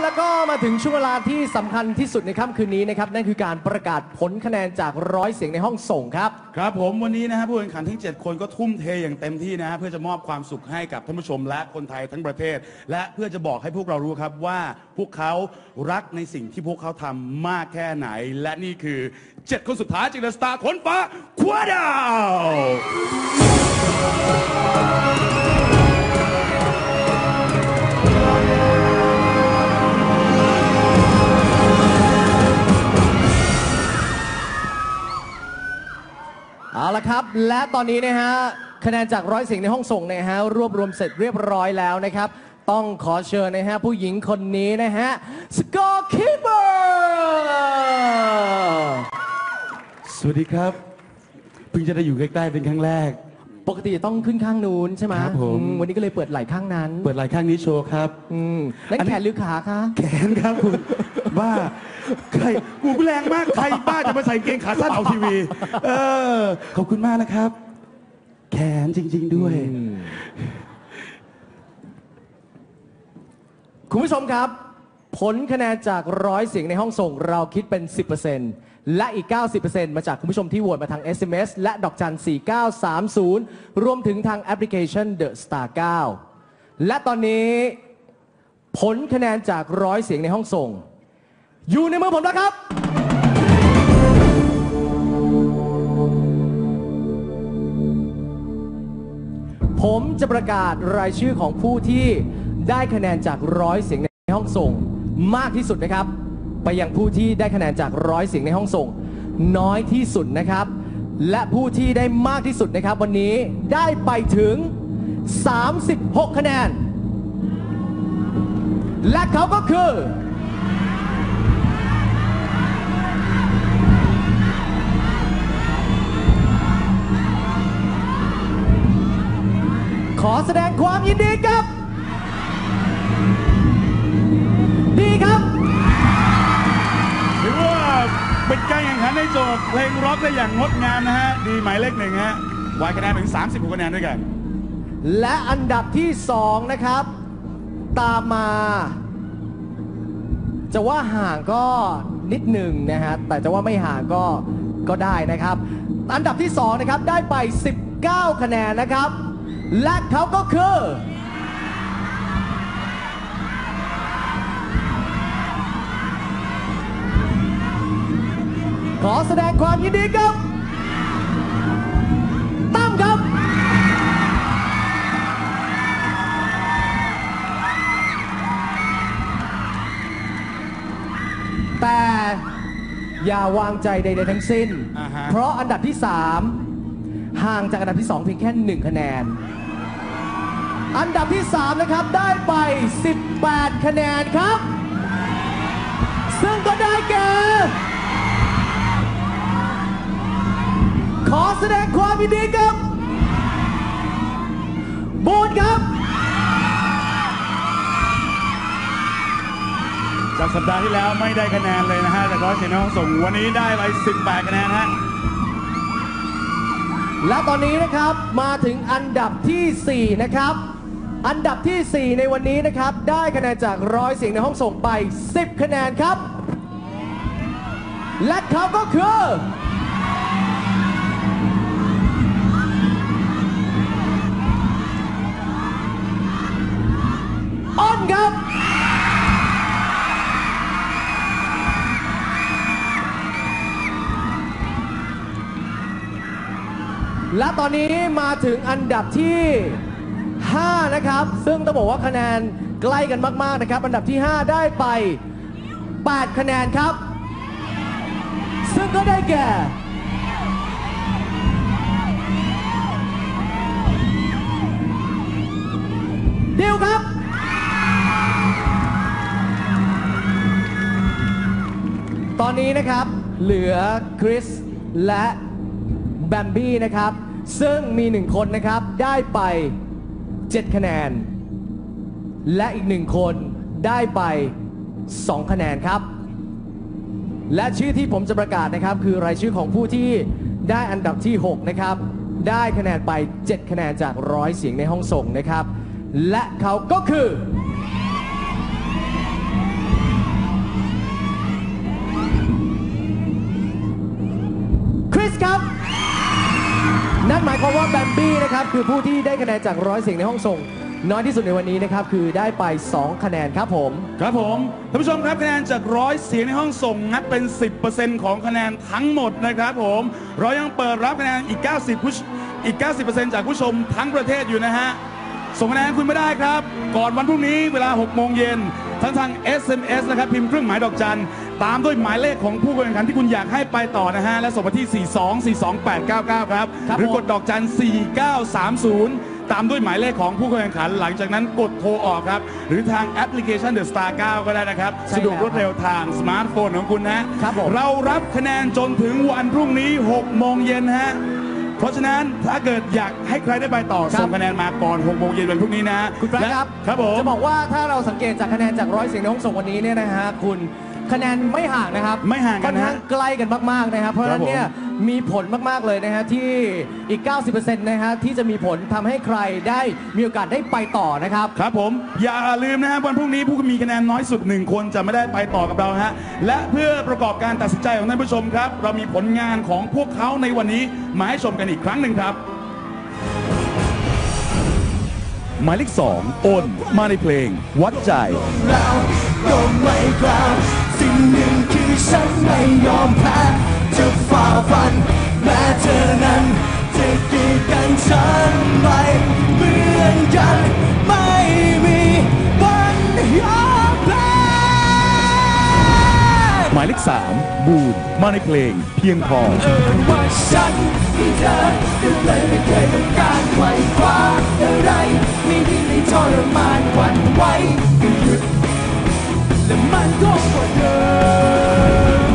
แล้วก็มาถึงช่วงเวลาที่สำคัญที่สุดในค่ำคืนนี้นะครับ นั่นคือการประกาศผลคะแนนจากร้อยเสียงในห้องส่งครับ ครับผมวันนี้นะฮะผู้แข่งขันทั้ง 7 คนก็ทุ่มเทอย่างเต็มที่นะฮะเพื่อจะมอบความสุขให้กับท่านผู้ชมและคนไทยทั้งประเทศ และเพื่อจะบอกให้พวกเรารู้ครับว่าพวกเขารักในสิ่งที่พวกเขาทำมากแค่ไหน และนี่คือ 7 คนสุดท้ายจากเดอะสตาร์ขนฟ้าคว้าดาว และตอนนี้นะฮะคะแนนจากร้อยเสียงในห้องส่งนะฮะรวบรวมเสร็จเรียบร้อยแล้วนะครับ ต้องขอเชิญนะฮะผู้หญิงคนนี้นะฮะสกอร์คีเปอร์สวัสดีครับ เพิ่งจะได้อยู่ใกล้ๆเป็นครั้งแรก ปกติจะต้องขึ้นข้างนู้นใช่ไหมครับผม อืวันนี้ก็เลยเปิดไหล่ข้างนั้นเปิดรายข้างนี้โชว์ครับ อืมนั่นอันนี้แขนหรือขาคะ แขนครับคุณบ้า ใครกูแรงมากใครบ้าจะมาใส่เกงขาสั้นเอาทีวี เออ ขอบคุณมากนะครับ แขนจริง ๆ ด้วย คุณผู้ชมครับ ผลคะแนนจากร้อยเสียงในห้องส่งเราคิดเป็น 10%และอีก 90%มาจากคุณผู้ชมที่โหวตมาทาง SMS และดอกจัน 4930 รวมถึงทางแอปพลิเคชัน The Star 9 และตอนนี้ ผลคะแนนจากร้อยเสียงในห้องส่ง อยู่ในมือผมแล้วครับ ผมจะประกาศรายชื่อของผู้ที่ได้คะแนนจากร้อยเสียงในห้องส่ง มากที่สุดนะครับ ไปยังผู้ที่ได้คะแนนจากร้อยเสียงในห้องส่ง น้อยที่สุดนะครับ และผู้ที่ได้มากที่สุดนะครับ วันนี้ได้ไปถึง 36 คะแนน และเขาก็คือ ขอแสดงความยินดีกับ ดีครับ ถือว่าเป็นการแข่งขันในโจทย์เพลงร็อกได้อย่างงดงามนะฮะ ดีหมายเลขหนึ่งฮะวายคะแนนถึง30คะแนนด้วยกัน และอันดับที่สองนะครับ ตามมา จะว่าห่างก็นิดหนึ่งนะฮะ แต่จะว่าไม่ห่างก็ก็ได้นะครับ อันดับที่สองนะครับ ได้ไป 19 คะแนนนะครับ และเขาก็คือขอแสดงความยินดีกับตั้มครับ แต่อย่าวางใจใดๆทั้งสิ้นอ่าฮะเพราะอันดับที่ 3 ห่างจากอันดับที่ 2 เพียงแค่ 1 คะแนน อันดับที่ 3 นะครับได้ไป 18 คะแนนครับ ซึ่งก็ได้แก่ ขอแสดงความยินดีกับบูนครับ จากสัปดาห์ที่แล้วไม่ได้คะแนนเลยนะฮะจากร้อยเสียงในห้องส่งวันนี้ได้ไป18คะแนนฮะ และตอนนี้นะครับมาถึงอันดับทีสี่4 นะครับ อันดับทีสี่ 4 ในวันนี้นะครับ ได้คะแนนจากร้อยเสียงในห้องส่งไป 10 คะแนนครับ และเขาก็คืออ้นครับ และตอนนี้มาถึงอันดับที่ 5 นะครับ ซึ่งต้องบอกว่าคะแนนใกล้กันมาก ๆ นะครับ อันดับที่ 5 ได้ไป 8 คะแนนครับ ซึ่งก็ได้แก่ ดิวครับ ตอนนี้นะครับ เหลือคริสและแบมบี้นะครับ ซึ่งมีหนึ่งคนนะครับได้ไป 7 คะแนน และอีกหนึ่งคนได้ไป 2 คะแนนครับ และชื่อที่ผมจะประกาศนะครับ คือรายชื่อของผู้ที่ได้อันดับที่ 6 นะครับ ได้คะแนนไป 7 คะแนนจากร้อยเสียงในห้องส่งนะครับ และเขาก็คือ คริสครับ นั่นหมายความว่าแบมบี้นะครับคือผู้ที่ได้คะแนนจากร้อยเสียงในห้องส่ง น้อยที่สุดในวันนี้นะครับคือได้ไป 2 คะแนนครับผม ครับผมท่านผู้ชมครับคะแนนจากร้อยเสียงในห้องส่งนัดเป็น 10%ของคะแนนทั้งหมดนะครับผมเรายังเปิดรับคะแนนอีก 90ผู้อีก 90%จากผู้ชมทั้งประเทศอยู่นะฮะส่งคะแนนคุณไม่ได้ครับ ก่อนวันพรุ่งนี้เวลา 6 โมงเย็น ทั้งทาง SMS นะครับพิมพ์เครื่องหมายดอกจัน ตามด้วยหมายเลขของผู้แข่งขันที่คุณอยากให้ไปต่อนะฮะ และส่งมาที่ 4242899 ครับครับหรือผมกดดอกจัน 4930 ตามด้วยหมายเลขของผู้แข่งขัน หลังจากนั้นกดโทรออกครับ หรือทางแอปพลิเคชัน The Star 9 ก็ได้นะครับใช่สะดวกแล้วรวดเร็วทางสมาร์ทโฟนของคุณนะครับผมเรารับคะแนนจนถึงวันพรุ่งนี้ 6 โมงเย็นฮะ เพราะฉะนั้นถ้าเกิดอยากให้ใครได้ไปต่อ ครับ ส่งคะแนนมาก่อน6โมงเย็นวันพรุ่งนี้นะคุณแฟรงค์และครับ ครับผม จะบอกว่าถ้าเราสังเกตจากคะแนนจากร้อยเสียงในห้องส่งวันนี้เนี่ยนะฮะคุณคะแนนไม่ห่างนะครับไม่ห่างกันนะค่อนข้างใกล้กันมากๆนะครับ เพราะฉะนั้นครับผมเนี่ย มีผลมากๆเลยนะฮะที่อีก 90%นะฮะที่จะมีผลทำให้ใครได้มีโอกาสได้ไปต่อนะครับ ครับผมอย่าลืมนะฮะวันพรุ่งนี้ผู้มีคะแนนน้อยสุดหนึ่งคนจะไม่ได้ไปต่อกับเราฮะและเพื่อประกอบการตัดสินใจของท่านผู้ชมครับ เรามีผลงานของพวกเขาในวันนี้มาให้ชมกันอีกครั้งหนึ่งครับหมายเลขสองอ้นมาในเพลง วัดใจ เราก็ไม่กล้าสิ่งหนึ่งคือฉันไม่ยอมแพ้ จะฝ่าฟัน แม้เธอนั้นจะกีดกันฉันไม่เหมือนกันไม่มีวันยอมแพ้หมายเลขสามบูนมาในเพลงเพียงพอเอินว่าฉันที่เธอก็เลยไม่เคยต้องการไขว่คว้าอะไรไม่ได้ในทรมานหวั่นไหวหยุดและมันก็กว่าเดิม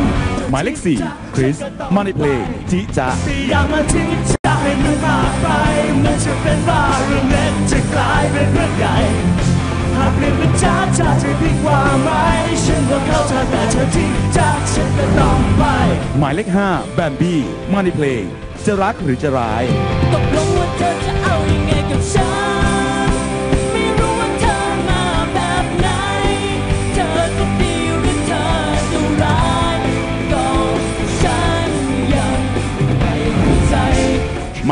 หมายเลขสี่คริส มาในเพลงจิจะ อย่ามาทิ้งใจให้มันมากไปมันจะเป็นบ้าเรื่องเล็กจะกลายเป็นเรื่องใหญ่ หากเรื่องมันจ้าจ้าจะดีกว่าไหมฉันก็เข้าใจแต่เธอทิ้งจากฉันก็ต้องไป หมายเลขห้าแบมบี้ มาในเพลง จะรักหรือจะร้าย ตกลงว่าเธอจะเอายังไงกับฉัน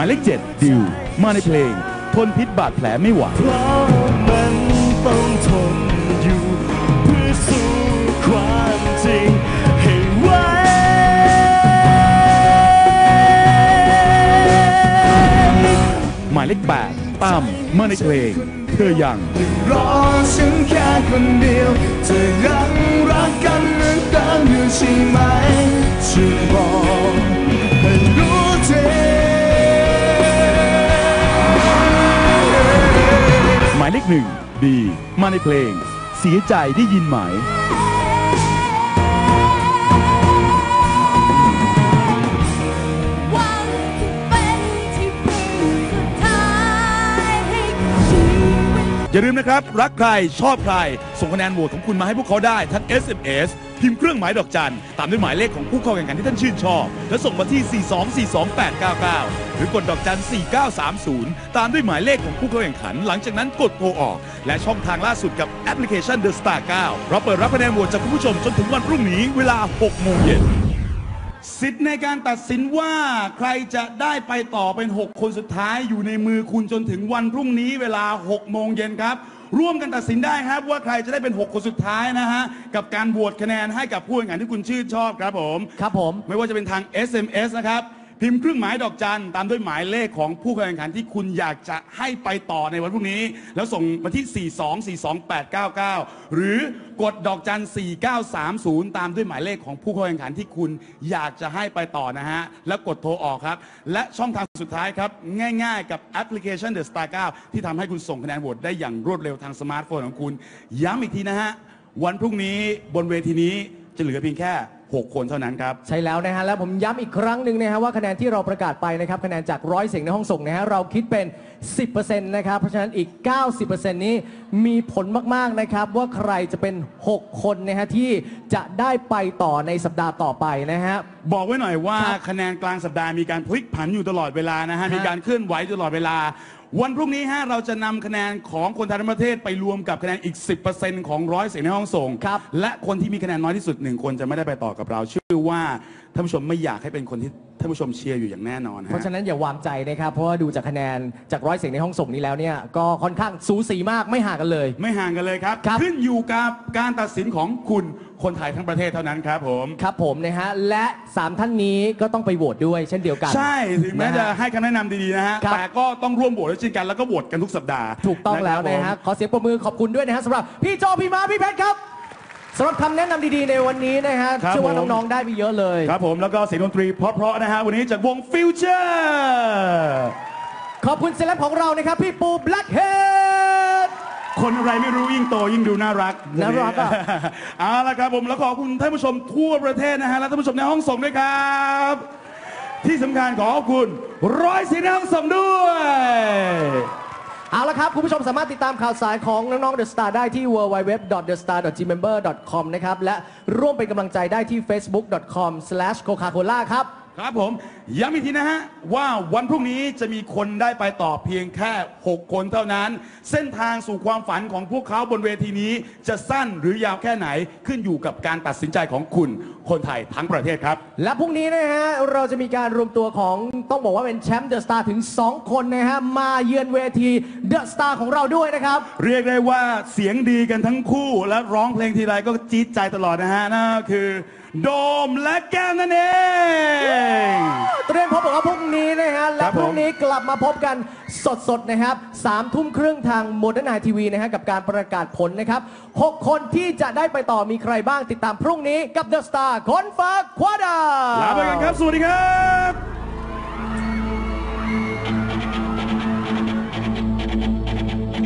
ายเลขเจ็ดดิว มาในเพลง ทนพิษบาดแผลไม่ไหวเพราะมันต้องทนอยู่เพื่อสู้ความจริงให้ไหวหมายเลขแปดตั้มมาในเพลง เธอยังรอฉันแค่คนเดียวเธอยังรักกันเหมือนเดิมอยู่ใช่ไหม หมายเลขหนึ่งดีมาในเพลง เสียใจได้ยินไหมหวังที่เป็นที่พึ่งสุดท้ายให้กับชีวิตอย่าลืมนะครับ รักใครชอบใคร ส่งคะแนนโหวตของคุณมาให้พวกเขาได้ทั้ง SMS พิมพ์เครื่องหมายดอกจันตามด้วยหมายเลขของผู้เข้าแข่งขันที่ท่านชื่นชอบ แล้วส่งมาที่ 4242899 หรือกดดอกจัน 4930 ตามด้วยหมายเลขของผู้เข้าแข่งขัน หลังจากนั้นกดโทรออก และช่องทางล่าสุดกับแอปพลิเคชัน The Star 9เราเปิดรับคะแนนโหวตจากคุณผู้ชมจนถึงวันพรุ่งนี้เวลา 6 โมงเย็นสิทธิ์ในการตัดสินว่าใครจะได้ไปต่อเป็น 6 คนสุดท้ายอยู่ในมือคุณจนถึงวันพรุ่งนี้เวลา 6 โมงเย็นครับ ร่วมกันตัดสินได้ครับ ว่าใครจะได้เป็น 6 คนสุดท้ายนะฮะ กับการโหวตคะแนนให้กับผู้แข่งขันที่คุณชื่นชอบครับผม ครับผม ไม่ว่าจะเป็นทาง SMS นะครับ พิมพ์เครื่องหมายดอกจันตามด้วยหมายเลขของผู้แข่งขันที่คุณอยากจะให้ไปต่อในวันพรุ่งนี้ แล้วส่งมาที่ 4242899 หรือกดดอกจัน 4930 ตามด้วยหมายเลขของผู้แข่งขันที่คุณอยากจะให้ไปต่อนะฮะ แล้วกดโทรออกครับ และช่องทางสุดท้ายครับ ง่ายๆ กับแอปพลิเคชัน The Star 9 ที่ทำให้คุณส่งคะแนนโหวตได้อย่างรวดเร็วทางสมาร์ทโฟนของคุณ ย้ำอีกทีนะฮะวันพรุ่งนี้บนเวทีนี้จะเหลือเพียงแค่ 6 คนเท่านั้นครับ ใช่แล้วนะฮะและผมย้ำอีกครั้งหนึ่งนะฮะว่าคะแนนที่เราประกาศไปนะครับคะแนนจากร้อยเสียงในห้องส่งนะฮะเราคิดเป็น 10%นะครับเพราะฉะนั้นอีก 90%นี้มีผลมากๆนะครับว่าใครจะเป็น 6 คนนะฮะที่จะได้ไปต่อในสัปดาห์ต่อไปนะฮะ บอกไว้หน่อยว่าครับคะแนนกลางสัปดาห์มีการพลิกผันอยู่ตลอดเวลานะฮะฮะมีการเคลื่อนไหวตลอดเวลา วันพรุ่งนี้ฮะเราจะนำคะแนนของคนไทยทั้งประเทศไปรวมกับคะแนนอีก 10%ของร้อยเสียงในห้องส่งครับและคนที่มีคะแนนน้อยที่สุดหนึ่งคนจะไม่ได้ไปต่อกับเรา ชื่อว่าท่านผู้ชมไม่อยากให้เป็นคนที่ท่านผู้ชมเชียร์อยู่อย่างแน่นอนฮะ เพราะฉะนั้นอย่าวางใจนะครับ เพราะว่าดูจากคะแนนจากร้อยเสียงในห้องส่งนี้แล้วเนี่ย ก็ค่อนข้างสูสีมากไม่ห่างกันเลย ไม่ห่างกันเลยครับ ครับ ขึ้นอยู่กับการตัดสินของคุณคนไทยทั้งประเทศเท่านั้นครับผม ครับผมนะฮะและ 3 ท่านนี้ก็ต้องไปโหวตด้วยเช่นเดียวกัน ใช่ถึงแม้นะฮะจะให้คำแนะนำดีๆนะฮะครับ แต่ก็ต้องร่วมโหวตด้วยเช่นกันแล้วก็โหวตกันทุกสัปดาห์ถูกต้องแล้วนะครัฮะบผมขอเสียงปรบมือขอบคุณด้วยนะฮะสำหรับพี่โจพี่มาพี่เพชรครับ สำหรับคำแนะนำดีๆในวันนี้นะฮะครับเชื่อว่าผม น้องๆได้ไปเยอะเลย ครับผมแล้วก็เสียงดนตรีเพราะๆนะฮะวันนี้จากวงฟิวเจอร์ขอบคุณเซเลบของเรานะครับ พี่ปูแบล็คเฮด คนอะไรไม่รู้ยิ่งโตยิ่งดูน่ารักน่ารักอะ เอาละครับผมแล้วขอบคุณท่านผู้ชมทั่วประเทศนะฮะและท่านผู้ชมในห้องส่งด้วยครับ ที่สำคัญขอขอบคุณร้อยเสียงในห้องส่งด้วย เอาละครับ คุณผู้ชมสามารถติดตามข่าวสารของน้องๆ The Star ได้ที่ www.thestar.gmember.com นะครับ และร่วมเป็นกำลังใจได้ที่ facebook.com/coca-cola ครับ ครับผมย้ำอีกทีนะฮะ ว่าวันพรุ่งนี้จะมีคนได้ไปต่อเพียงแค่ 6 คนเท่านั้น เส้นทางสู่ความฝันของพวกเขาบนเวทีนี้ จะสั้นหรือยาวแค่ไหนขึ้นอยู่กับการตัดสินใจของคุณคนไทยทั้งประเทศครับ และพรุ่งนี้นะฮะ เราจะมีการรวมตัวของต้องบอกว่าเป็นแชมป์เดอะสตาร์ถึง 2 คนนะฮะ มาเยือนเวทีเดอะสตาร์ของเราด้วยนะครับ เรียกได้ว่าเสียงดีกันทั้งคู่ และร้องเพลงทีไรก็จี๊ดใจตลอดนะฮะนั่นก็คือ โดมและแก้มนั่นเอง นี้กลับมาพบกันสดๆนะครับสามทุ่มครึ่งทางโมเดิร์นไนทีวีนะฮะกับการประกาศผลนะครับ 6 คนที่จะได้ไปต่อมีใครบ้างติดตามพรุ่งนี้กับเดอะสตาร์คนฟ้าควาดา ลาไปกันครับ สวัสดีครับ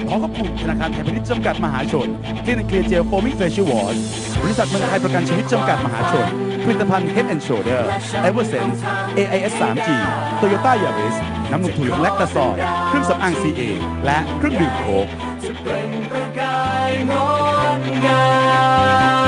ขอขอบคุณธนาคารไทยพาณิชย์จำกัดมหาชนคลินิกเคลียร์เจลโฟมิ่งเฟช i วอชบริษัทเมืองไทยประกันชีวิตจำกัดมหาชนผลิตภัณฑ์ Head and Shoulder e v e r s e n s e AIS 3G Toyota Yaris น้ำนมถั่วเหลืองแลคตาซอยเครื่องสำอาง CA และเครื่องดื่มโค้กฉันจะกายงดงาม